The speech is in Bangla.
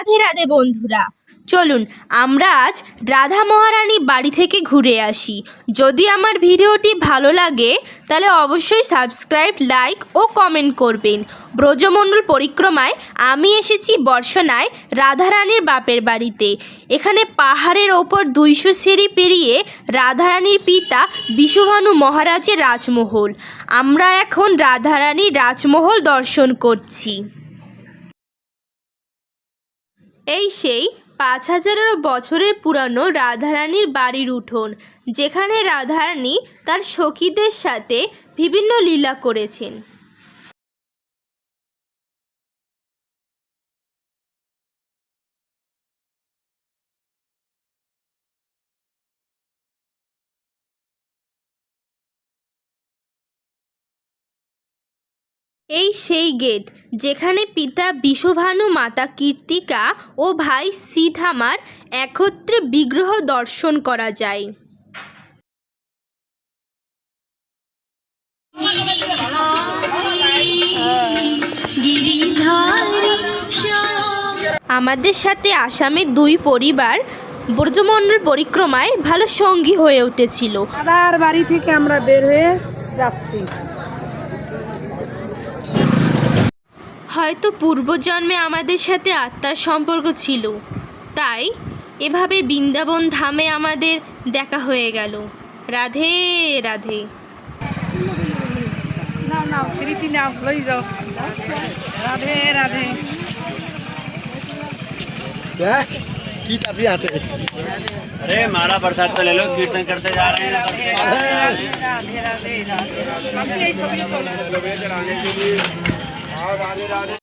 রাধে রাধে বন্ধুরা। চলুন, আমরা আজ রাধা মহারানী বাড়ি থেকে ঘুরে আসি। যদি আমার ভিডিওটি ভালো লাগে, তাহলে অবশ্যই সাবস্ক্রাইব, লাইক ও কমেন্ট করবেন। ব্রজমণ্ডল পরিক্রমায় আমি এসেছি বর্ষনায় রাধারানীর বাপের বাড়িতে। এখানে পাহাড়ের ওপর দুইশো সিঁড়ি পেরিয়ে রাধারানীর পিতা বিশ্বভানু মহারাজের রাজমহল। আমরা এখন রাধারানীর রাজমহল দর্শন করছি। এই সেই পাঁচ হাজারেরও বছরের পুরানো রাধারানীর বাড়ির উঠোন, যেখানে রাধারানী তার সখীদের সাথে বিভিন্ন লীলা করেছেন। এই সেই গেট, যেখানে পিতা বিশ্বভানু মাতা কীর্তিকা ও ভাই সিধামার একত্রে বিগ্রহ দর্শন করা যায়। আমাদের সাথে আসামের দুই পরিবার ব্রজমণ্ডল পরিক্রমায় ভালো সঙ্গী হয়ে উঠেছিল। দাদার বাড়ি থেকে আমরা বের হয়ে যাচ্ছি। হয়তো পূর্বজন্মে আমাদের সাথে আত্মার সম্পর্ক ছিল তাই এভাবে বৃন্দাবন ধামে আমাদের দেখা হয়ে গেল রাধে রাধে নাও নাও স্মৃতি নাও লই যাও রাধে রাধে দেখ কি তাবি হাতে अरे मारा प्रसाद तो ले लो कीर्तन करते जा रहे हैं রাধে রাধে